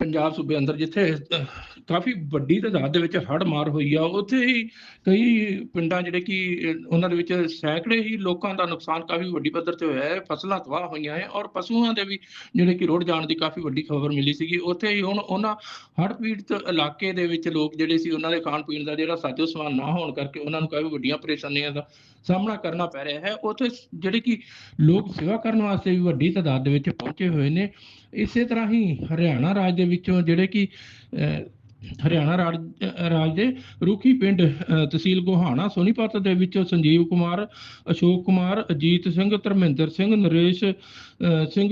ਪੰਜਾਬ ਸੂਬੇ ਅੰਦਰ ਜਿੱਥੇ ਕਾਫੀ ਵੱਡੀ ਤਾਦਾਦ ਦੇ ਵਿੱਚ ਹੜ੍ਹ ਮਾਰ ਹੋਈ ਆ, ਉੱਥੇ ਹੀ ਕਈ ਪਿੰਡਾਂ ਜਿਹੜੇ ਕਿ ਉਹਨਾਂ ਦੇ ਵਿੱਚ ਸੈਂਕੜੇ ਹੀ ਲੋਕਾਂ ਦਾ ਨੁਕਸਾਨ ਕਾਫੀ ਵੱਡੀ ਪੱਧਰ ਤੇ ਹੋਇਆ ਹੈ, ਫਸਲਾਂ ਤਬਾਹ ਹੋਈਆਂ ਹੈ ਔਰ ਪਸ਼ੂਆਂ ਦੇ ਵੀ ਜਿਹੜੇ ਕਿ ਰੁੜ ਜਾਣ ਦੀ ਕਾਫੀ ਵੱਡੀ ਖਬਰ ਮਿਲੀ ਸੀਗੀ। ਉੱਥੇ ਹੀ ਹੁਣ ਉਹਨਾਂ ਹੜ੍ਹ ਪੀੜਤ ਇਲਾਕੇ ਦੇ ਵਿੱਚ ਲੋਕ ਜਿਹੜੇ ਸੀ, ਉਹਨਾਂ ਦੇ ਖਾਣ ਪੀਣ ਦਾ ਜਿਹੜਾ ਸਾਜੋ ਸਮਾਨ ਨਾ ਹੋਣ ਕਰਕੇ ਉਹਨਾਂ ਨੂੰ ਕਾਫੀ ਵੱਡੀਆਂ ਪਰੇਸ਼ਾਨੀਆਂ ਦਾ ਸਾਹਮਣਾ ਕਰਨਾ ਪੈ ਰਿਹਾ ਹੈ। ਉੱਥੇ ਜਿਹੜੇ ਕਿ ਲੋਕ ਸੇਵਾ ਕਰਨ ਵਾਸਤੇ ਵੀ ਵੱਡੀ ਤਾਦਾਦ ਦੇ ਵਿੱਚ ਪਹੁੰਚੇ ਹੋਏ ਨੇ। ਇਸੇ ਤਰ੍ਹਾਂ ਹੀ ਹਰਿਆਣਾ ਰਾਜ ਦੇ ਵਿੱਚੋਂ ਜਿਹੜੇ ਕਿ ਅਹ, ਹਰਿਆਣਾ ਰਾਜ ਰਾਜ ਦੇ ਰੁਖੀ ਪਿੰਡ ਅਹ, ਤਹਿਸੀਲ ਗੋਹਾਣਾ ਸੋਨੀਪਤ ਦੇ ਵਿੱਚੋਂ ਸੰਜੀਵ ਕੁਮਾਰ ਅਸ਼ੋਕ ਕੁਮਾਰ ਅਜੀਤ ਸਿੰਘ ਧਰਮਿੰਦਰ ਸਿੰਘ ਨਰੇਸ਼ ਅਹ, ਸਿੰਘ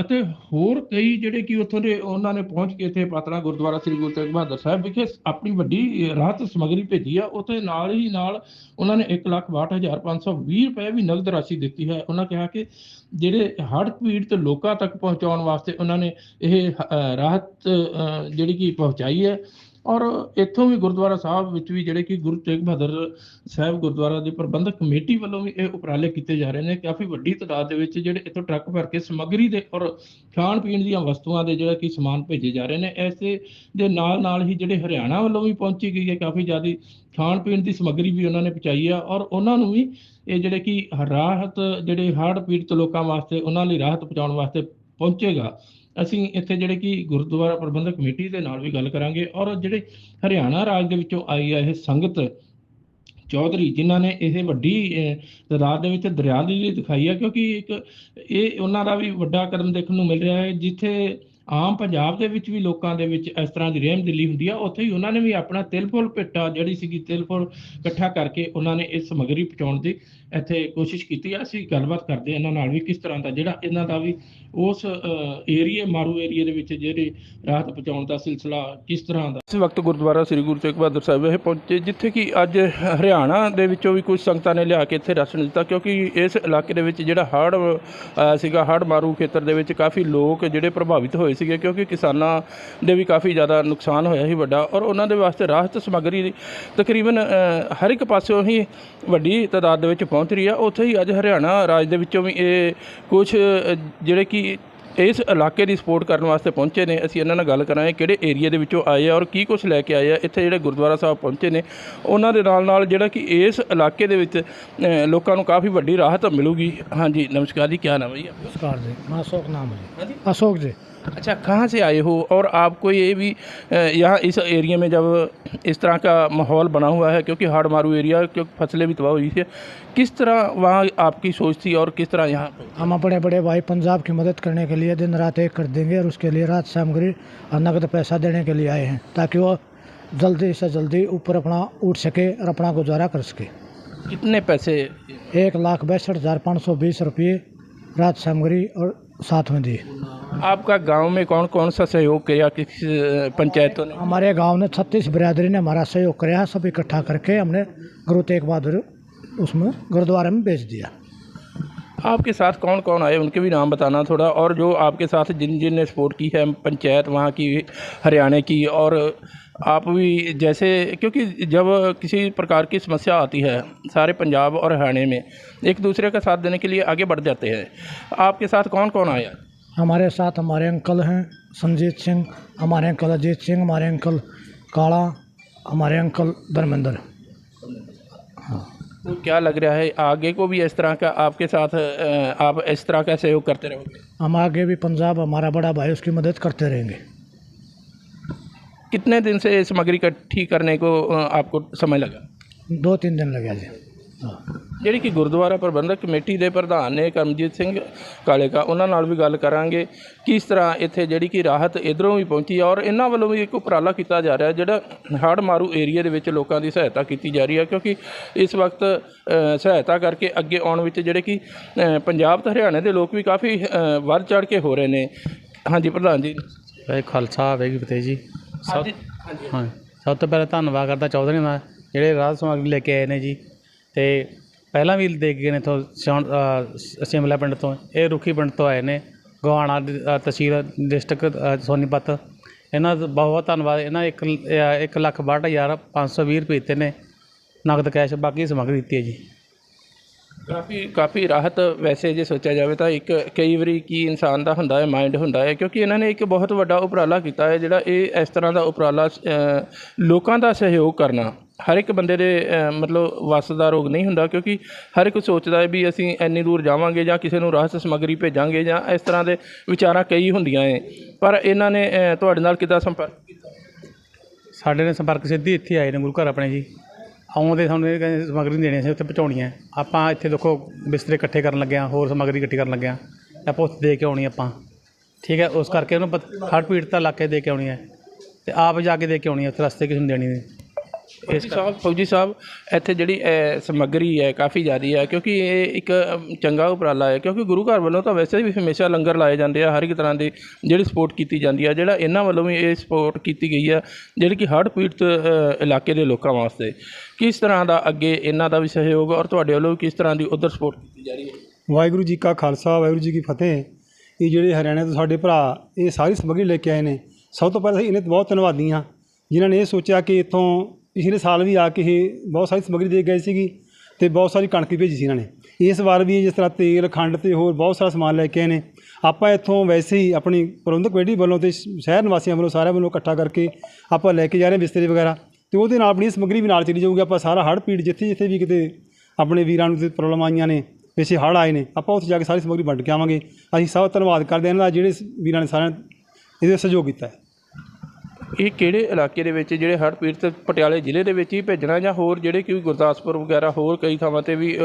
ਅਤੇ ਹੋਰ ਕਈ ਜਿਹੜੇ ਕਿ ਉੱਥੋਂ ਦੇ ਉਹਨਾਂ ਨੇ ਪਹੁੰਚ ਕੇ ਇੱਥੇ ਪਾਤੜਾ ਗੁਰਦੁਆਰਾ ਸ੍ਰੀ ਗੁਰੂ ਤੇਗ ਬਹਾਦਰ ਸਾਹਿਬ ਵਿਖੇ ਆਪਣੀ ਵੱਡੀ ਰਾਹਤ ਸਮੱਗਰੀ ਭੇਜੀ ਆ। ਉੱਥੇ ਨਾਲ ਹੀ ਨਾਲ ਉਹਨਾਂ ਨੇ 162520 ਰੁਪਏ ਵੀ ਨਗਦ ਰਾਸ਼ੀ ਦਿੱਤੀ ਹੈ। ਉਹਨਾਂ ਕਿਹਾ ਕਿ ਜਿਹੜੇ ਹੜ੍ਹ ਪੀੜਤ ਲੋਕਾਂ ਤੱਕ ਪਹੁੰਚਾਉਣ ਵਾਸਤੇ ਉਹਨਾਂ ਨੇ ਇਹ ਰਾਹਤ ਜਿਹੜੀ ਕਿ ਪਹੁੰਚਾਈ ਹੈ ਔਰ ਇੱਥੋਂ ਵੀ ਗੁਰਦੁਆਰਾ ਸਾਹਿਬ ਵਿੱਚ ਵੀ ਜਿਹੜੇ ਕਿ ਗੁਰੂ ਤੇਗ ਬਹਾਦਰ ਸਾਹਿਬ ਗੁਰਦੁਆਰਾ ਦੀ ਪ੍ਰਬੰਧਕ ਕਮੇਟੀ ਵੱਲੋਂ ਵੀ ਇਹ ਉਪਰਾਲੇ ਕੀਤੇ ਜਾ ਰਹੇ ਨੇ। ਕਾਫੀ ਵੱਡੀ ਤਾਦਾਦ ਦੇ ਵਿੱਚ ਜਿਹੜੇ ਇੱਥੋਂ ਟਰੱਕ ਭਰ ਕੇ ਸਮੱਗਰੀ ਦੇ ਔਰ ਖਾਣ ਪੀਣ ਦੀਆਂ ਵਸਤੂਆਂ ਦੇ ਜਿਹੜਾ ਕਿ ਸਮਾਨ ਭੇਜੇ ਜਾ ਰਹੇ ਨੇ, ਐਸੇ ਦੇ ਨਾਲ ਨਾਲ ਹੀ ਜਿਹੜੇ ਹਰਿਆਣਾ ਵੱਲੋਂ ਵੀ ਪਹੁੰਚੀ ਗਈ ਹੈ, ਕਾਫੀ ਜ਼ਿਆਦਾ ਖਾਣ ਪੀਣ ਦੀ ਸਮੱਗਰੀ ਵੀ ਉਹਨਾਂ ਨੇ ਪਹੁੰਚਾਈ ਆ ਔਰ ਉਹਨਾਂ ਨੂੰ ਵੀ ਇਹ ਜਿਹੜੇ ਕਿ ਰਾਹਤ, ਜਿਹੜੇ ਹੜ੍ਹ ਪੀੜਤ ਲੋਕਾਂ ਵਾਸਤੇ, ਉਹਨਾਂ ਲਈ ਰਾਹਤ ਪਹੁੰਚਾਉਣ ਵਾਸਤੇ ਪਹੁੰਚੇਗਾ। ਅਸੀਂ ਇੱਥੇ ਜਿਹੜੇ ਕਿ ਗੁਰਦੁਆਰਾ ਪ੍ਰਬੰਧਕ ਕਮੇਟੀ ਦੇ ਨਾਲ ਵੀ ਗੱਲ ਕਰਾਂਗੇ ਔਰ ਜਿਹੜੇ ਹਰਿਆਣਾ ਰਾਜ ਦੇ ਵਿੱਚੋਂ ਆਈ ਆ ਇਹ ਸੰਗਤ ਚੌਧਰੀ ਜਿਨ੍ਹਾਂ ਨੇ ਇਹ ਵੱਡੀ ਅਹ, ਤਾਦਾਦ ਦੇ ਵਿੱਚ ਦਰਿਆ ਦੀ ਦਿਖਾਈ ਹੈ ਕਿਉਂਕਿ ਇੱਕ ਇਹ ਉਹਨਾਂ ਦਾ ਵੀ ਵੱਡਾ ਕਦਮ ਦੇਖਣ ਨੂੰ ਮਿਲ ਰਿਹਾ ਹੈ ਜਿੱਥੇ ਆਮ ਪੰਜਾਬ ਦੇ ਵਿੱਚ ਵੀ ਲੋਕਾਂ ਦੇ ਵਿੱਚ ਇਸ ਤਰ੍ਹਾਂ ਦੀ ਰਹਿਮ ਦਿਲੀ ਹੁੰਦੀ ਆ ਉੱਥੇ ਹੀ ਉਹਨਾਂ ਨੇ ਵੀ ਆਪਣਾ ਤਿਲ ਫੁੱਲ ਭੇਟਾ ਜਿਹੜੀ ਸੀਗੀ ਤਿਲ ਫੁੱਲ ਇਕੱਠਾ ਕਰਕੇ ਉਹਨਾਂ ਨੇ ਇਹ ਸਮੱਗਰੀ ਪਹੁੰਚਾਉਣ ਦੀ ਇੱਥੇ ਕੋਸ਼ਿਸ਼ ਕੀਤੀ ਆ, ਅਸੀਂ ਗੱਲਬਾਤ ਕਰਦੇ ਹਾਂ ਇਹਨਾਂ ਨਾਲ ਵੀ ਕਿਸ ਤਰ੍ਹਾਂ ਦਾ, ਜਿਹੜਾ ਇਹਨਾਂ ਦਾ ਵੀ ਉਸ ਏਰੀਏ ਮਾਰੂ ਏਰੀਏ ਦੇ ਵਿੱਚ ਜਿਹੜੇ ਰਾਹਤ ਪਹੁੰਚਾਉਣ ਦਾ ਸਿਲਸਿਲਾ ਕਿਸ ਤਰ੍ਹਾਂ ਦਾ। ਇਸ ਵਕਤ ਗੁਰਦੁਆਰਾ ਸ੍ਰੀ ਗੁਰੂ ਤੇਗ ਬਹਾਦਰ ਸਾਹਿਬ ਇਹ ਪਹੁੰਚੇ, ਜਿੱਥੇ ਕਿ ਅੱਜ ਹਰਿਆਣਾ ਦੇ ਵਿੱਚੋਂ ਵੀ ਕੁਝ ਸੰਗਤਾਂ ਨੇ ਲਿਆ ਕੇ ਇੱਥੇ ਰਾਸ਼ਨ ਦਿੱਤਾ, ਕਿਉਂਕਿ ਇਸ ਇਲਾਕੇ ਦੇ ਵਿੱਚ ਜਿਹੜਾ ਹੜ੍ਹ ਸੀਗਾ, ਹੜ੍ਹ ਮਾਰੂ ਖੇਤਰ ਦੇ ਵਿੱਚ ਕਾਫੀ ਲੋਕ ਜਿਹੜੇ ਪ੍ਰਭਾਵਿਤ ਹੋਏ ਸੀਗੇ, ਕਿਉਂਕਿ ਕਿਸਾਨਾਂ ਦੇ ਵੀ ਕਾਫੀ ਜ਼ਿਆਦਾ ਨੁਕਸਾਨ ਹੋਇਆ ਸੀ ਵੱਡਾ, ਔਰ ਉਹਨਾਂ ਦੇ ਵਾਸਤੇ ਰਾਹਤ ਸਮੱਗਰੀ ਤਕਰੀਬਨ ਹਰ ਇੱਕ ਪਾਸਿਓਂ ਹੀ ਵੱਡੀ ਤਾਦਾਦ ਦੇ ਵਿੱਚ ਪਹੁੰਚ ਪਹੁੰਚ ਰਹੀ ਆ ਉੱਥੇ ਹੀ ਅੱਜ ਹਰਿਆਣਾ ਰਾਜ ਦੇ ਵਿੱਚੋਂ ਵੀ ਇਹ ਕੁਝ ਜਿਹੜੇ ਕਿ ਇਸ ਇਲਾਕੇ ਦੀ ਸਪੋਰਟ ਕਰਨ ਵਾਸਤੇ ਪਹੁੰਚੇ ਨੇ। ਅਸੀਂ ਇਹਨਾਂ ਨਾਲ ਗੱਲ ਕਰਾਂਗੇ ਕਿਹੜੇ ਏਰੀਆ ਦੇ ਵਿੱਚੋਂ ਆਏ ਆ ਔਰ ਕੀ ਕੁਝ ਲੈ ਕੇ ਆਏ ਆ। ਇੱਥੇ ਜਿਹੜੇ ਗੁਰਦੁਆਰਾ ਸਾਹਿਬ ਪਹੁੰਚੇ ਨੇ ਉਹਨਾਂ ਦੇ ਨਾਲ ਨਾਲ ਜਿਹੜਾ ਕਿ ਇਸ ਇਲਾਕੇ ਦੇ ਵਿੱਚ ਲੋਕਾਂ ਨੂੰ ਕਾਫੀ ਵੱਡੀ ਰਾਹਤ ਮਿਲੂਗੀ। ਹਾਂਜੀ ਨਮਸਕਾਰ ਜੀ ਕੀ ਨਾਮ ਹੈ ਜੀ ਨਮਸਕਾਰ ਜੀ ਅਸ਼ੋਕ ਨਾਮ ਹੈ ਜੀ। ਅਸ਼ੋਕ ਜੀ अच्छा कहाँ से आए हो? और आपको ये भी यहाँ इस एरिया में जब इस तरह का माहौल बना हुआ है क्योंकि हाड़ मारू एरिया क्योंकि फ़सलें भी तबाह हुई थी किस तरह वहाँ आपकी सोच थी और किस तरह यहाँ हम बड़े बड़े भाई पंजाब की मदद करने के लिए दिन रात एक कर देंगे और उसके लिए रात सामग्री और नकद पैसा देने के लिए आए हैं ताकि वो जल्दी से जल्दी ऊपर अपना उठ सके और अपना गुजारा कर सके। कितने पैसे? एक लाख बैसठ हज़ार पाँच सौ बीस रुपये रात सामग्री और साथ में दिए आपका गाँव में कौन कौन सा सहयोग किया? किस पंचायतों ने? हमारे गाँव ने छत्तीस बिरादरी ने हमारा सहयोग कराया सब इकट्ठा करके हमने गुरु तेग बहादुर उसमें गुरुद्वारे में बेच दिया। आपके साथ कौन कौन आए? उनके भी नाम बताना थोड़ा। और जो आपके साथ जिन जिन ने सपोर्ट की है पंचायत वहाँ की हरियाणा की और आप भी जैसे क्योंकि जब किसी प्रकार की समस्या आती है सारे पंजाब और हरियाणा में एक दूसरे का साथ देने के लिए आगे बढ़ जाते हैं। आपके साथ कौन कौन आया? हमारे साथ हमारे अंकल हैं संजीत सिंह हमारे अंकल अजीत सिंह हमारे अंकल काला हमारे अंकल धर्मेंद्र। तो क्या लग रहा है आगे को भी इस तरह का आपके साथ आप इस तरह का सहयोग करते रहोगे? हम आगे भी पंजाब हमारा बड़ा भाई उसकी मदद करते रहेंगे। कितने दिन से ये सामग्री इकट्ठी करने को अ, आपको समय लगा दो तीन दिन लगे जी हाँ ਜਿਹੜੀ ਕਿ ਗੁਰਦੁਆਰਾ ਪ੍ਰਬੰਧਕ ਕਮੇਟੀ ਦੇ ਪ੍ਰਧਾਨ ਨੇ ਕਰਮਜੀਤ ਸਿੰਘ ਕਾਲੇਕਾ ਉਹਨਾਂ ਨਾਲ ਵੀ ਗੱਲ ਕਰਾਂਗੇ ਕਿਸ ਤਰ੍ਹਾਂ ਇੱਥੇ ਜਿਹੜੀ ਕਿ ਰਾਹਤ ਇਧਰੋਂ ਵੀ ਪਹੁੰਚੀ ਹੈ ਔਰ ਇਹਨਾਂ ਵੱਲੋਂ ਵੀ ਇੱਕ ਉਪਰਾਲਾ ਕੀਤਾ ਜਾ ਰਿਹਾ ਜਿਹੜਾ ਹੜ੍ਹ ਮਾਰੂ ਏਰੀਆ ਦੇ ਵਿੱਚ ਲੋਕਾਂ ਦੀ ਸਹਾਇਤਾ ਕੀਤੀ ਜਾ ਰਹੀ ਹੈ ਕਿਉਂਕਿ ਇਸ ਵਕਤ ਅ, ਸਹਾਇਤਾ ਕਰਕੇ ਅੱਗੇ ਆਉਣ ਵਿੱਚ ਜਿਹੜੇ ਕਿ ਅ, ਪੰਜਾਬ ਤੇ ਹਰਿਆਣਾ ਦੇ ਲੋਕ ਵੀ ਕਾਫੀ ਅ, ਵੱਧ ਚੜ ਕੇ ਹੋ ਰਹੇ ਨੇ ਹਾਂਜੀ ਪ੍ਰਧਾਨ ਜੀ ਵਾਹਿ ਖਾਲਸਾ ਵਾਹਿਗੁਰੂ ਜੀ ਫਤਿਹ ਜੀ ਸਭ ਹਾਂਜੀ। ਹਾਂ। ਸਭ ਤੋਂ ਪਹਿਲਾਂ ਧੰਨਵਾਦ ਕਰਦਾ ਚੌਧਰੀ ਦਾ ਜਿਹੜੇ ਰਾਜ ਸਮਗਰੀ ਲੈ ਕੇ ਆਏ ਨੇ ਜੀ। ਤੇ ਪਹਿਲਾਂ ਵੀ ਦੇ ਕੇ ਗਏ ਨੇ ਤੋਂ ਸ਼ਿਮਲਾ ਪਿੰਡ ਤੋਂ। ਇਹ ਰੁਖੀ ਪਿੰਡ ਤੋਂ ਆਏ ਨੇ। ਗੋਹਾਣਾ ਤਹਿਸੀਲ ਡਿਸਟ੍ਰਿਕਟ ਸੋਨੀਪਤ। ਇਹਨਾਂ ਦਾ ਬਹੁਤ ਬਹੁਤ ਧੰਨਵਾਦ। ਇਹਨਾਂ ਇੱਕ ਅ, ਇੱਕ ਲੱਖ ਬਾਹਠ ਹਜ਼ਾਰ ਪੰਜ ਸੌ ਵੀਹ ਰੁਪਏ ਦਿੱਤੇ ਨੇ। ਨਗਦ ਕੈਸ਼ ਬਾਕੀ ਸਮਗਰੀ ਦਿੱਤੀ ਹੈ ਜੀ। ਕਾਫੀ ਕਾਫੀ ਰਾਹਤ ਵੈਸੇ ਜੇ ਸੋਚਿਆ ਜਾਵੇ ਤਾਂ ਇੱਕ ਕਈ ਵਾਰੀ ਕੀ ਇਨਸਾਨ ਦਾ ਹੁੰਦਾ ਹੈ ਮਾਈਂਡ ਹੁੰਦਾ ਹੈ, ਕਿਉਂਕਿ ਇਹਨਾਂ ਨੇ ਇੱਕ ਬਹੁਤ ਵੱਡਾ ਉਪਰਾਲਾ ਕੀਤਾ ਹੈ, ਜਿਹੜਾ ਇਹ ਇਸ ਤਰ੍ਹਾਂ ਦਾ ਉਪਰਾਲਾ ਲੋਕਾਂ ਦਾ ਸਹਿਯੋਗ ਕਰਨਾ। ਹਰ ਇੱਕ ਬੰਦੇ ਦੇ ਮਤਲਬ ਵੱਸ ਦਾ ਰੋਗ ਨਹੀਂ ਹੁੰਦਾ, ਕਿਉਂਕਿ ਹਰ ਇੱਕ ਸੋਚਦਾ ਹੈ ਵੀ ਅਸੀਂ ਇੰਨੀ ਦੂਰ ਜਾਵਾਂਗੇ ਜਾਂ ਕਿਸੇ ਨੂੰ ਰਾਹਤ ਸਮੱਗਰੀ ਭੇਜਾਂਗੇ ਜਾਂ ਇਸ ਤਰ੍ਹਾਂ ਦੇ ਵਿਚਾਰਾਂ ਕਈ ਹੁੰਦੀਆਂ ਹੈ। ਪਰ ਇਹਨਾਂ ਨੇ ਤੁਹਾਡੇ ਨਾਲ ਕਿੱਦਾਂ ਸੰਪਰਕ ਕੀਤਾ? ਸਾਡੇ ਨੇ ਸੰਪਰਕ ਸਿੱਧੀ ਇੱਥੇ ਆਏ ਨੇ ਗੁਰੂ ਘਰ ਆਪਣੇ ਜੀ। ਆਉਂਦੇ ਸਾਨੂੰ ਇਹ ਕਹਿੰਦੇ ਸਮੱਗਰੀ ਦੇਣੀ ਸੀ ਉੱਥੇ ਪਹੁੰਚਾਉਣੀ ਹੈ। ਆਪਾਂ ਇੱਥੇ ਦੇਖੋ, ਬਿਸਤਰੇ ਇਕੱਠੇ ਕਰਨ ਲੱਗੇ ਹਾਂ, ਹੋਰ ਸਮੱਗਰੀ ਇਕੱਠੀ ਕਰਨ ਲੱਗੇ ਹਾਂ। ਆਪਾਂ ਉੱਥੇ ਦੇ ਕੇ ਆਉਣੀ ਆਪਾਂ। ਠੀਕ ਹੈ, ਉਸ ਕਰਕੇ ਉਹਨੂੰ ਹੜ ਪੀੜਤਾ ਇਲਾਕੇ ਦੇ ਕੇ ਆਉਣੀ ਹੈ। ਅਤੇ ਆਪ ਜਾ ਕੇ ਦੇ ਕੇ ਆਉਣੀ ਹੈ, ਉੱਥੇ ਰਸਤੇ ਕਿਸੇ ਨੂੰ ਦੇਣੀ ਨਹੀਂ। ਇਸ ਸਾਹਿਬ ਫੌਜੀ ਸਾਹਿਬ ਇੱਥੇ ਜਿਹੜੀ ਇਹ ਸਮੱਗਰੀ ਹੈ ਕਾਫੀ ਜ਼ਿਆਦੀ ਹੈ ਕਿਉਂਕਿ ਇਹ ਇੱਕ ਚੰਗਾ ਉਪਰਾਲਾ ਹੈ ਕਿਉਂਕਿ ਗੁਰੂ ਘਰ ਵੱਲੋਂ ਤਾਂ ਵੈਸੇ ਵੀ ਹਮੇਸ਼ਾ ਲੰਗਰ ਲਾਏ ਜਾਂਦੇ ਆ ਹਰ ਇੱਕ ਤਰ੍ਹਾਂ ਦੀ ਜਿਹੜੀ ਸਪੋਰਟ ਕੀਤੀ ਜਾਂਦੀ ਆ ਜਿਹੜਾ ਇਹਨਾਂ ਵੱਲੋਂ ਵੀ ਇਹ ਸਪੋਰਟ ਕੀਤੀ ਗਈ ਆ ਜਿਹੜੀ ਕਿ ਹੜ੍ਹ ਪੀੜਤ ਅ, ਇਲਾਕੇ ਦੇ ਲੋਕਾਂ ਵਾਸਤੇ। ਕਿਸ ਤਰ੍ਹਾਂ ਦਾ ਅੱਗੇ ਇਹਨਾਂ ਦਾ ਵੀ ਸਹਿਯੋਗ ਔਰ ਤੁਹਾਡੇ ਵੱਲੋਂ ਕਿਸ ਤਰ੍ਹਾਂ ਦੀ ਉਧਰ ਸਪੋਰਟ ਕੀਤੀ ਜਾ ਰਹੀ ਹੈ? ਵਾਹਿਗੁਰੂ ਜੀ ਕਾ ਖਾਲਸਾ ਵਾਹਿਗੁਰੂ ਜੀ ਕੀ ਫਤਿਹ। ਇਹ ਜਿਹੜੇ ਹਰਿਆਣੇ ਤੋਂ ਸਾਡੇ ਭਰਾ ਇਹ ਸਾਰੀ ਸਮੱਗਰੀ ਲੈ ਕੇ ਆਏ ਨੇ। ਸਭ ਤੋਂ ਪਹਿਲਾਂ ਅਸੀਂ ਇਹਨਾਂ ਦੇ ਬਹੁਤ ਧੰਨਵਾਦੀ ਹਾਂ ਜਿਨ੍ਹਾਂ ਨੇ ਇਹ ਸੋਚਿਆ ਕਿ ਇੱਥੋਂ ਪਿਛਲੇ ਸਾਲ ਵੀ ਆ ਕੇ ਇਹ ਬਹੁਤ ਸਾਰੀ ਸਮੱਗਰੀ ਦੇ ਗਏ ਸੀਗੀ ਤੇ ਬਹੁਤ ਸਾਰੀ ਕਣਕ ਵੀ ਭੇਜੀ ਸੀ ਇਹਨਾਂ ਨੇ। ਇਸ ਵਾਰ ਵੀ ਜਿਸ ਤਰ੍ਹਾਂ ਤੇਲ, ਖੰਡ ਤੇ ਹੋਰ ਬਹੁਤ ਸਾਰਾ ਸਮਾਨ ਲੈ ਕੇ ਆਏ ਨੇ। ਆਪਾਂ ਇੱਥੋਂ ਵੈਸੇ ਹੀ ਆਪਣੀ ਪ੍ਰਬੰਧਕ ਕਮੇਟੀ ਵੱਲੋਂ ਤੇ ਸ਼ਹਿਰ ਨਿਵਾਸੀਆਂ ਵੱਲੋਂ ਸਾਰਿਆਂ ਵੱਲੋਂ ਇਕੱਠਾ ਕਰਕੇ ਆਪਾਂ ਲੈ ਕੇ ਜਾ ਰਹੇ ਹਾਂ ਬਿਸਤਰੇ ਵਗੈਰਾ ਤੇ ਉਹਦੇ ਨਾਲ ਆਪਣੀ ਸਮੱਗਰੀ ਵੀ ਨਾਲ ਚਲੀ ਜਾਊਗੀ। ਆਪਾਂ ਸਾਰਾ ਹੜ੍ਹ ਪੀੜ ਜਿੱਥੇ ਜਿੱਥੇ ਵੀ ਕਿਤੇ ਆਪਣੇ ਵੀਰਾਂ ਨੂੰ ਤੇ ਪ੍ਰੋਬਲਮ ਆਈਆਂ ਨੇ, ਪਿੱਛੇ ਹੜ੍ਹ ਆਏ ਨੇ, ਆਪਾਂ ਉੱਥੇ ਜਾ ਕੇ ਸਾਰੀ ਸਮੱਗਰੀ ਵੰਡ ਕੇ ਆਵਾਂਗੇ। ਅਸੀਂ ਸਭ ਧੰਨਵਾਦ ਕਰਦੇ ਹਾਂ ਇਹਨਾਂ ਦਾ, ਜਿਹੜੇ ਵੀਰਾਂ ਨੇ ਸਾਰਿਆਂ ਇਹਦੇ ਸਹਿਯੋਗ ਕੀਤਾ ਹੈ। ਇਹ ਕਿਹੜੇ ਇਲਾਕੇ ਦੇ ਵਿੱਚ ਜਿਹੜੇ ਹੜ੍ਹ ਪੀੜਤ ਪਟਿਆਲੇ ਜ਼ਿਲ੍ਹੇ ਦੇ ਵਿੱਚ ਹੀ ਭੇਜਣਾ ਜਾਂ ਹੋਰ ਜਿਹੜੇ ਕਿ ਗੁਰਦਾਸਪੁਰ ਵਗੈਰਾ ਹੋਰ ਕਈ ਥਾਵਾਂ ਤੇ ਵੀ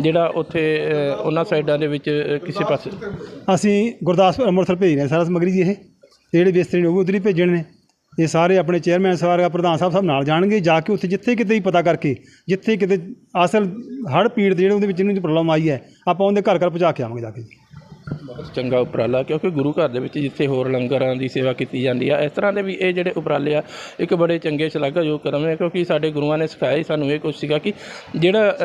ਜਿਹੜਾ ਉੱਥੇ ਉਹਨਾਂ ਸਾਈਡਾਂ ਦੇ ਵਿੱਚ ਕਿਸੇ ਪਾਸੇ? ਅਸੀਂ ਗੁਰਦਾਸਪੁਰ ਅੰਮ੍ਰਿਤਸਰ ਭੇਜ ਰਹੇ ਹਾਂ ਸਾਰਾ ਸਮੱਗਰੀ ਜੀ ਇਹ। ਜਿਹੜੇ ਬਿਸਤਰੇ ਨੇ ਉਹ ਵੀ ਉੱਧਰ ਹੀ ਭੇਜਣ ਨੇ। ਇਹ ਸਾਰੇ ਆਪਣੇ ਚੇਅਰਮੈਨ ਸਾਹਿਬ ਪ੍ਰਧਾਨ ਸਾਹਿਬ ਸਭ ਨਾਲ ਜਾਣਗੇ। ਜਾ ਕੇ ਉੱਥੇ ਜਿੱਥੇ ਕਿਤੇ ਹੀ ਪਤਾ ਕਰਕੇ, ਜਿੱਥੇ ਕਿਤੇ ਅਸਲ ਹੜ੍ਹ ਪੀੜਤ ਜਿਹੜੇ ਉਹਦੇ ਵਿੱਚ ਜਿਹਨੂੰ ਪ੍ਰੋਬਲਮ ਆਈ ਹੈ, ਆਪਾਂ ਉਹਦੇ ਘਰ ਘਰ ਪਹੁੰਚਾ ਕੇ ਆਵਾਂਗੇ ਜਾ ਕੇ ਬਹੁਤ ਚੰਗਾ ਉਪਰਾਲਾ, ਕਿਉਂਕਿ ਗੁਰੂ ਘਰ ਦੇ ਵਿੱਚ ਜਿੱਥੇ ਹੋਰ ਲੰਗਰਾਂ ਦੀ ਸੇਵਾ ਕੀਤੀ ਜਾਂਦੀ ਆ, ਇਸ ਤਰ੍ਹਾਂ ਦੇ ਵੀ ਇਹ ਜਿਹੜੇ ਉਪਰਾਲੇ ਆ, ਇੱਕ ਬੜੇ ਚੰਗੇ ਸ਼ਲਾਘਾਯੋਗ ਕਦਮ ਹੈ ਕਿਉਂਕਿ ਸਾਡੇ ਗੁਰੂਆਂ ਨੇ ਸਿਖਾਇਆ ਹੀ ਸਾਨੂੰ ਇਹ ਕੁਛ ਸੀਗਾ ਕਿ ਜਿਹੜਾ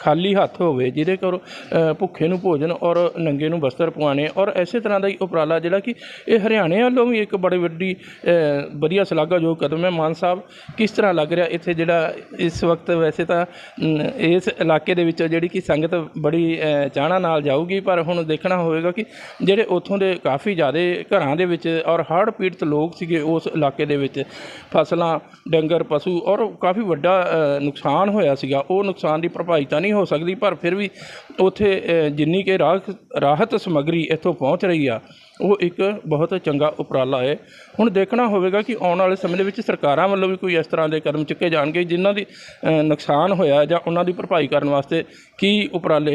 ਖਾਲੀ ਹੱਥ ਹੋਵੇ ਜਿਹਦੇ ਕੋਲ ਅ, ਭੁੱਖੇ ਨੂੰ ਭੋਜਨ ਔਰ ਨੰਗੇ ਨੂੰ ਵਸਤਰ ਪਵਾਣੇ ਔਰ ਐਸੇ ਤਰ੍ਹਾਂ ਦਾ ਹੀ ਉਪਰਾਲਾ ਜਿਹੜਾ ਕਿ ਇਹ ਹਰਿਆਣੇ ਵੱਲੋਂ ਵੀ ਇੱਕ ਬੜੀ ਵੱਡੀ ਅ, ਵਧੀਆ ਸ਼ਲਾਘਾਯੋਗ ਕਦਮ ਹੈ। ਮਾਨ ਸਾਹਿਬ ਕਿਸ ਤਰ੍ਹਾਂ ਲੱਗ ਰਿਹਾ ਇੱਥੇ ਜਿਹੜਾ ਇਸ ਵਕਤ ਵੈਸੇ ਤਾਂ ਨ, ਇਸ ਇਲਾਕੇ ਦੇ ਵਿੱਚ ਜਿਹੜੀ ਕਿ ਸੰਗਤ ਬੜੀ ਅ, ਚਾਹਨਾ ਨਾਲ ਜਾਊਗੀ ਪਰ ਹੁਣ ਦੇਖਣਾ ਹੋਵੇਗਾ ਕਿ ਜਿਹੜੇ ਉੱਥੋਂ ਦੇ ਕਾਫੀ ਜ਼ਿਆਦਾ ਘਰਾਂ ਦੇ ਵਿੱਚ ਔਰ ਹੜ੍ਹ ਪੀੜਤ ਲੋਕ ਸੀਗੇ ਉਸ ਇਲਾਕੇ ਦੇ ਵਿੱਚ ਫਸਲਾਂ ਡੰਗਰ ਪਸ਼ੂ ਔਰ ਕਾਫੀ ਵੱਡਾ ਅ, ਨੁਕਸਾਨ ਹੋਇਆ ਸੀਗਾ। ਉਹ ਨੁਕਸਾਨ ਦੀ ਭਰਪਾਈ ਤਾਂ ਨਹੀਂ ਹੋ ਸਕਦੀ, ਪਰ ਫਿਰ ਵੀ ਉੱਥੇ ਜਿੰਨੀ ਕਿ ਰਾਹਤ ਰਾਹਤ ਸਮੱਗਰੀ ਇੱਥੋਂ ਪਹੁੰਚ ਰਹੀ ਆ, ਉਹ ਇੱਕ ਬਹੁਤ ਚੰਗਾ ਉਪਰਾਲਾ ਹੈ ਹੁਣ ਦੇਖਣਾ ਹੋਵੇਗਾ ਕਿ ਆਉਣ ਵਾਲੇ ਸਮੇਂ ਦੇ ਵਿੱਚ ਸਰਕਾਰਾਂ ਵੱਲੋਂ ਵੀ ਕੋਈ ਇਸ ਤਰ੍ਹਾਂ ਦੇ ਕਦਮ ਚੁੱਕੇ ਜਾਣਗੇ, ਜਿਨ੍ਹਾਂ ਦੀ ਨੁਕਸਾਨ ਹੋਇਆ ਜਾਂ ਉਹਨਾਂ ਦੀ ਭਰਪਾਈ ਕਰਨ ਵਾਸਤੇ ਕੀ ਉਪਰਾਲੇ